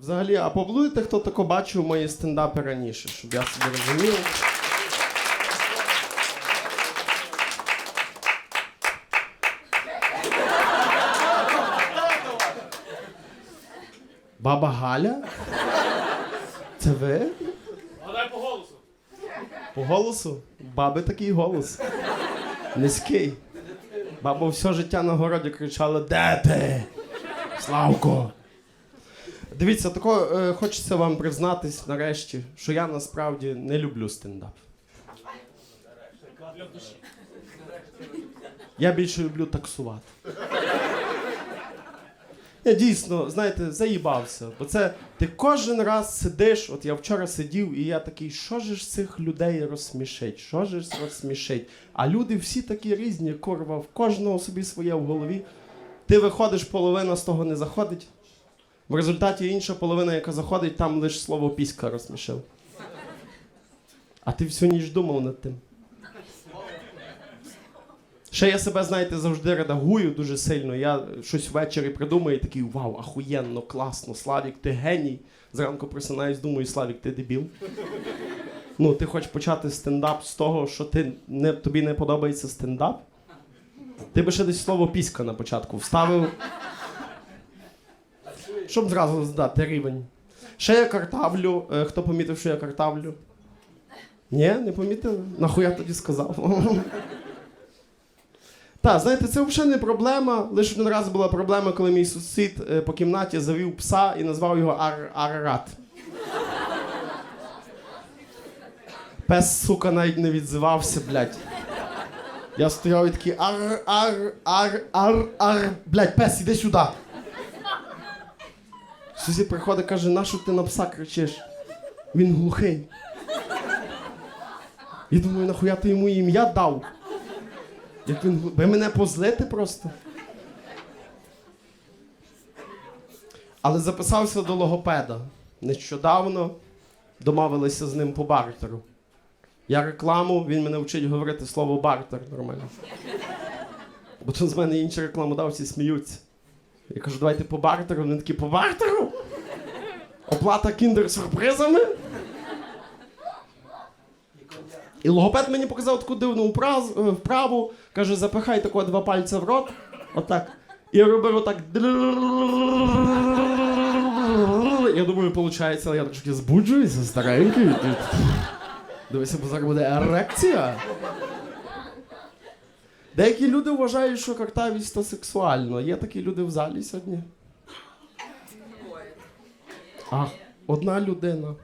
Взагалі, а поблудите, хто тако бачив мої стендапи раніше, щоб я собі розумів. Баба Галя? Це ви? Гадай по голосу. По голосу? Баби такий голос. Низький. Баба все життя на городі кричала: Де ти? Славко! Дивіться, тако е, хочеться вам признатись нарешті, що я насправді не люблю стендап. Я більше люблю таксувати. Я дійсно, знаєте, заїбався. Бо це ти кожен раз сидиш. От я вчора сидів, і я такий, що ж цих людей розсмішить? Що ж розсмішить? А люди всі такі різні, курва, в кожного собі своє в голові. Ти виходиш, половина з того не заходить. В результаті інша половина, яка заходить, там лише слово піська розсмішив. А ти всю ніч думав над тим. Ще я себе, знаєте, завжди редагую дуже сильно. Я щось ввечері придумаю і такий вау, ахуєнно, класно, Славік, ти геній. Зранку просинаюсь, думаю, Славік, ти дебіл. Ну, ти хочеш почати стендап з того, що ти не, тобі не подобається стендап? Ти би ще десь слово піська на початку вставив. Щоб зразу здати рівень. Ще я картавлю. Е, Хто помітив, що я картавлю? Ні, не помітили? Нахуя тоді сказав? Так, знаєте, це взагалі не проблема. Лише один раз була проблема, коли мій сусід е, по кімнаті завів пса і назвав його Ар- Арарат. Пес, сука, навіть не відзивався, блядь. Я стояв і такий ар, ар, ар, ар, ар. Блядь, пес, іди сюди. Сусід приходить, каже, нащо ти на пса кричиш? Він глухий. Я думаю, нахуя ти йому ім'я дав? Як він, ви мене позлите просто. Але записався до логопеда. Нещодавно домовилися з ним по бартеру. Я рекламу, він мене вчить говорити слово бартер нормально. Бо тут з мене інші рекламодавці сміються. Я кажу, давайте по бартеру. Вони такі, по бартеру? Оплата кіндер-сюрпризами? І логопед мені показав таку дивну е, вправу. Каже, запихай тако два пальця в рот. Отак. І я робив отак. Я думаю, виходить, але я трошки збуджуюся, старенький. Дивися, бо зараз буде ерекція. Деякі люди вважають, що картавість то сексуально. Є такі люди в залі сьогодні. А, одна людина.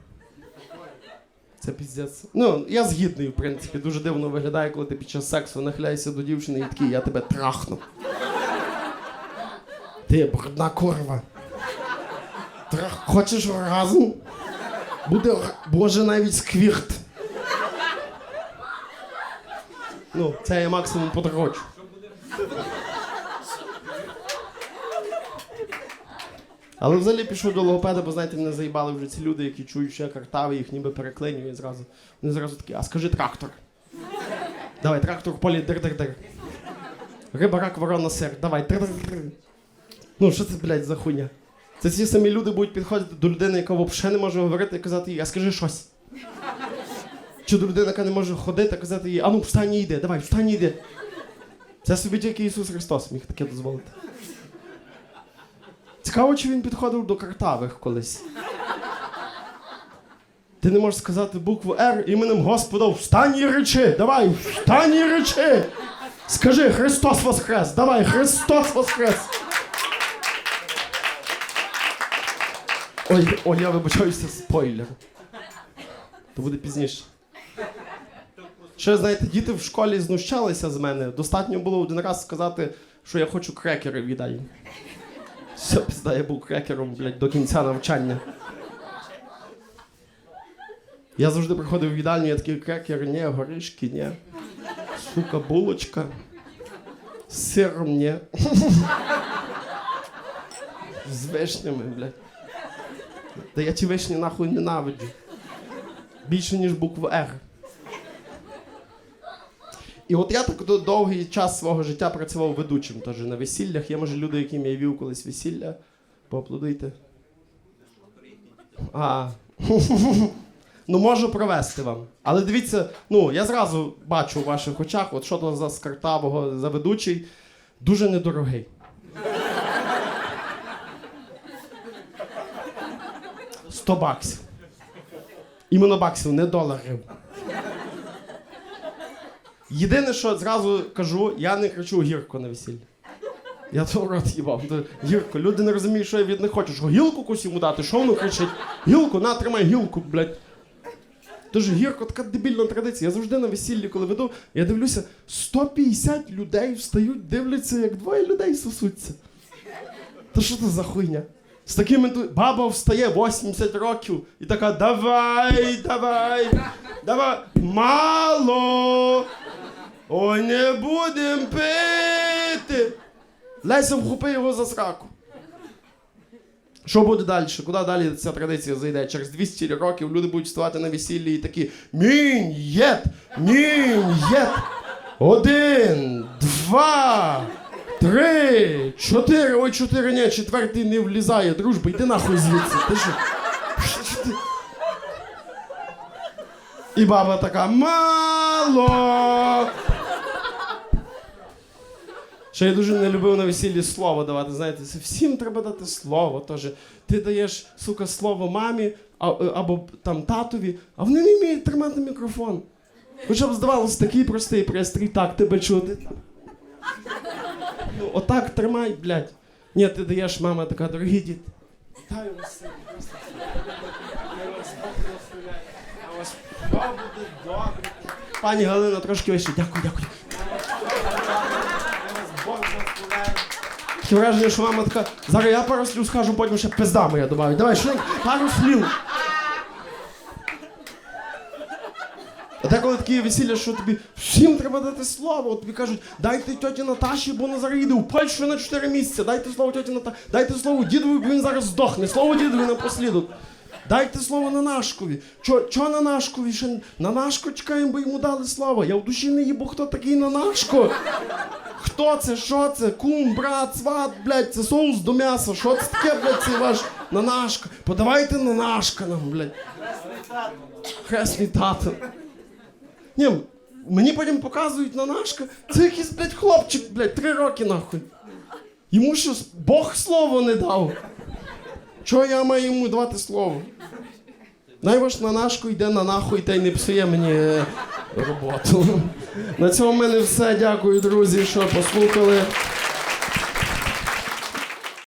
Це піздець. Ну, я згідний, в принципі. Дуже дивно виглядає, коли ти під час сексу нахиляєшся до дівчини і такий, я тебе трахну. Ти брудна курва. Трах... Хочеш оргазм? Буде, боже, навіть сквірт. Ну, це я максимум подрочу. Але взагалі пішов до логопеда, бо знаєте, мене заїбали вже ці люди, які чують, що я картавий, їх ніби переклинює зразу. Вони зразу такі, а скажи трактор. Давай, трактор в полі дир-дир-дир. Риба, рак, ворона, сир. Давай, дир-дир-дир. Ну, що це, блядь, за хуйня? Це ці самі люди будуть підходити до людини, яка взагалі не може говорити, і казати їй, а скажи щось. Чи до людини, яка не може ходити, казати їй, а ну встань і йди, давай, встань і йди. Це собі тільки Ісус Христос міг таке дозволити. Цікаво, чи він підходив до картавих колись. Ти не можеш сказати букву Р іменем Господа встань і речи! Давай, встань і речи! Скажи Христос Воскрес! Давай, Христос Воскрес! Ой, ой, я вибачаюся, спойлер. То буде пізніше. Ще, знаєте, діти в школі знущалися з мене. Достатньо було один раз сказати, що я хочу крекери в їдальні. Все, пізда, я був крекером, блядь, до кінця навчання. Я завжди приходив в їдальню, я такий крекер, ні, горішки, ні. Сука, булочка. З сиром, ні. З вишнями, блядь. Та я ті вишні нахуй ненавиджу. Більше, ніж букву Р. І от я так довгий час свого життя працював ведучим теж на весіллях. Є, може, люди, яким я вів колись весілля. Поаплодуйте. А. Ну, можу провести вам. Але дивіться, ну, я зразу бачу у ваших очах, от що то за з картавого за ведучий. Дуже недорогий. Сто баксів. Іменно баксів, не доларів. Єдине, що зразу кажу, я не кричу гірко на весіллі. Я то в рот їбав. Гірко, люди не розуміють, що я від них хочу. Що гілку кусь йому дати, що воно кричить? Гілку, на, тримай гілку, блядь. Тож гірко така дебільна традиція. Я завжди на весіллі, коли веду, я дивлюся, 150 людей встають, дивляться, як двоє людей сосуться. Та що це за хуйня? З таким енту... баба встає 80 років і така: давай, давай, давай, мало. Ой, не будем пити. Леся вхопи його за сраку. Що буде далі? Куди далі ця традиція зайде? Через 200 років люди будуть вставати на весіллі і такі мін'єт, мін'єт. Один, два, три, чотири. Ой, чотири, ні, четвертий не влізає. Дружба, йди нахуй звідси. Ти що? І баба така мало. Що я дуже не любив на весіллі слово давати. Знаєте, всім треба дати слово. Теж. Ти даєш, сука, слово мамі або там татові, а вони не вміють тримати мікрофон. Хоча б здавалося, такий простий пристрій, так тебе чути. Ну, отак тримай, блядь. Ні, ти даєш, мама така, дорогі діти. Вітаю вас. вас Бог. Я. Пані Галина, трошки вище. Дякую, дякую. Таке враження, що мама така, зараз я пару слів скажу, потім ще пизда моя добавить. Давай, швидко, пару слів. А деколи такі весілля, що тобі всім треба дати слово. От тобі кажуть, дайте тьоті Наташі, бо вона зараз їде у Польщу на 4 місяці. Дайте слово тьоті Наташі, дайте слово дідові, бо він зараз здохне. Слово дідові напослідок. Дайте слово Нанашкові. Чо, чо Нанашкові? Ще Нанашко чекаємо, бо йому дали слово. Я в душі не їбу, хто такий Нанашко. Хто це? Що це? Кум, брат, сват, блядь, це соус до м'яса. Що це таке, блядь, цей ваш нанашка? Подавайте нанашка нам, блядь. Хресний тато. Ні, мені потім показують нанашка. Це якийсь, блядь, хлопчик, блядь, три роки нахуй. Йому що, Бог слово не дав. Чого я маю йому давати слово? Най ваш на нашку йде на нахуй та й не псує мені е, роботу. На цьому в мене все. Дякую, друзі, що послухали.